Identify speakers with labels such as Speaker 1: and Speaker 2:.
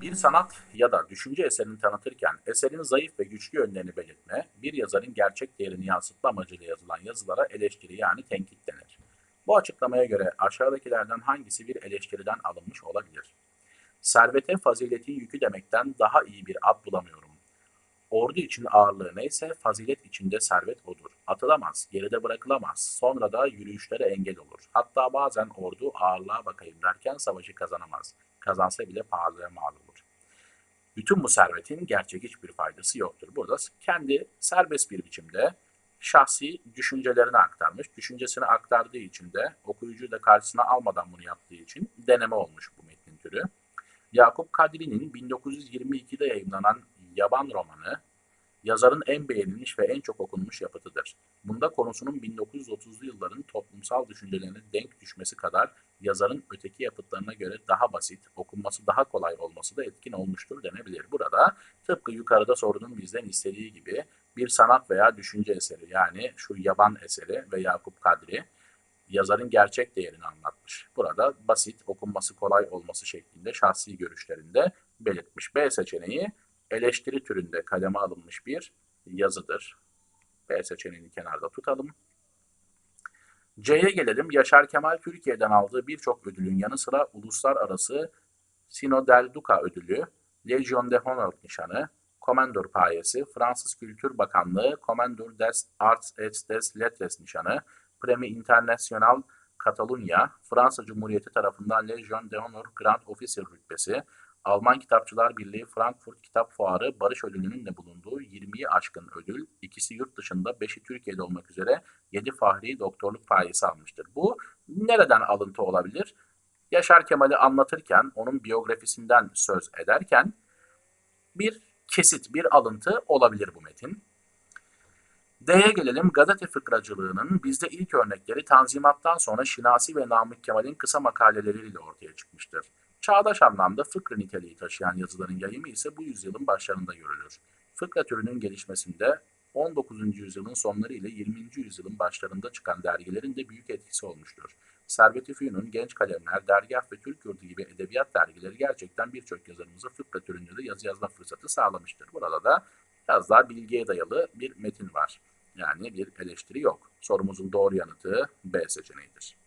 Speaker 1: Bir sanat ya da düşünce eserini tanıtırken eserin zayıf ve güçlü yönlerini belirtme, bir yazarın gerçek değerini yansıtma amacıyla yazılan yazılara eleştiri yani tenkit denir. Bu açıklamaya göre aşağıdakilerden hangisi bir eleştiriden alınmış olabilir? Servete faziletin yükü demekten daha iyi bir ad bulamıyorum. Ordu için ağırlığı neyse fazilet içinde servet odur. Atılamaz, geride bırakılamaz. Sonra da yürüyüşlere engel olur. Hatta bazen ordu ağırlığa bakayım derken savaşı kazanamaz. Kazansa bile pahalıya mal olur. Bütün bu servetin gerçek hiçbir faydası yoktur. Burada kendi serbest bir biçimde şahsi düşüncelerini aktarmış. Düşüncesini aktardığı için de okuyucuyu da karşısına almadan bunu yaptığı için deneme olmuş bu metnin türü. Yakup Kadri'nin 1922'de yayınlanan Yaban romanı, yazarın en beğenilmiş ve en çok okunmuş yapıtıdır. Bunda konusunun 1930'lu yılların toplumsal düşüncelerine denk düşmesi kadar yazarın öteki yapıtlarına göre daha basit, okunması daha kolay olması da etkin olmuştur denebilir. Burada tıpkı yukarıda sorunun bizden istediği gibi bir sanat veya düşünce eseri yani şu yaban eseri ve Yakup Kadri yazarın gerçek değerini anlatmış. Burada basit, okunması kolay olması şeklinde şahsi görüşlerinde belirtmiş. B seçeneği eleştiri türünde kaleme alınmış bir yazıdır. B seçeneğini kenarda tutalım. C'ye gelelim. Yaşar Kemal Türkiye'den aldığı birçok ödülün yanı sıra uluslararası Sino del Duca ödülü, Legion de Honor nişanı, Komendor payesi, Fransız Kültür Bakanlığı, Komendor des Arts et des Lettres nişanı, Premi International Catalunya, Fransa Cumhuriyeti tarafından Legion de Honor Grand Officer rütbesi, Alman Kitapçılar Birliği Frankfurt Kitap Fuarı Barış Ödülü'nün de bulunduğu 20'yi aşkın ödül, ikisi yurt dışında, 5'i Türkiye'de olmak üzere 7 Fahri Doktorluk payesi almıştır. Bu nereden alıntı olabilir? Yaşar Kemal'i anlatırken, onun biyografisinden söz ederken bir kesit, bir alıntı olabilir bu metin. D'ye gelelim. Gazete fıkracılığının bizde ilk örnekleri Tanzimat'tan sonra Şinasi ve Namık Kemal'in kısa makaleleriyle ortaya çıkmıştır. Çağdaş anlamda fıkra niteliği taşıyan yazıların yayımı ise bu yüzyılın başlarında görülür. Fıkra türünün gelişmesinde 19. yüzyılın sonları ile 20. yüzyılın başlarında çıkan dergilerin de büyük etkisi olmuştur. Servet-i Fünun, Genç Kalemler, Dergah ve Türk Yurdu gibi edebiyat dergileri gerçekten birçok yazarımıza fıkra türünde de yazı yazma fırsatı sağlamıştır. Burada da biraz daha bilgiye dayalı bir metin var. Yani bir eleştiri yok. Sorumuzun doğru yanıtı B seçeneğidir.